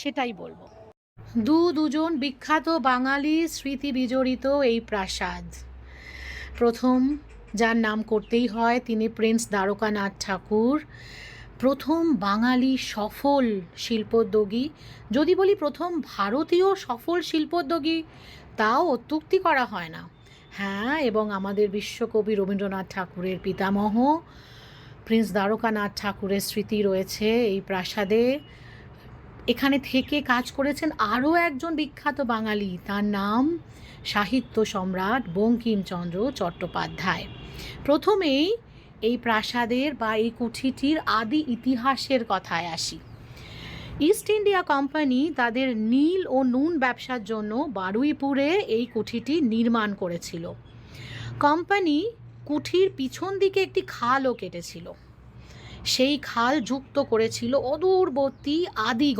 সেটাই বলব। দু দুজন বিখ্যাত বাঙালি স্মৃতি বিজড়িত এই প্রাসাদ। প্রথম, যার নাম করতেই হয় তিনি প্রিন্স দ্বারকানাথ ঠাকুর। প্রথম বাঙালি সফল শিল্পোদ্যোগী। যদি বলি প্রথম ভারতীয় সফল শিল্পোদ্যোগী, তাও অত্যুক্তি করা হয় না। হ্যাঁ এবং আমাদের বিশ্বকবি রবীন্দ্রনাথ ঠাকুরের পিতামহ, প্রিন্স দ্বারকানাথ ঠাকুরের স্মৃতি রয়েছে এই প্রাসাদে। এখানে থেকে কাজ করেছেন আরও একজন বিখ্যাত বাঙালি। তার নাম সাহিত্য সম্রাট বঙ্কিমচন্দ্র চট্টোপাধ্যায়। প্রথমেই এই প্রাসাদের বা এই কুঠিটির আদি ইতিহাসের কথায় আসি। ইস্ট ইন্ডিয়া কোম্পানি তাদের নীল ও নুন ব্যবসার জন্য বারুইপুরে এই কুঠিটি নির্মাণ করেছিল। কোম্পানি কুঠির পিছন দিকে একটি খালও কেটেছিল। সেই খাল যুক্ত করেছিল অদূরবর্তী আদি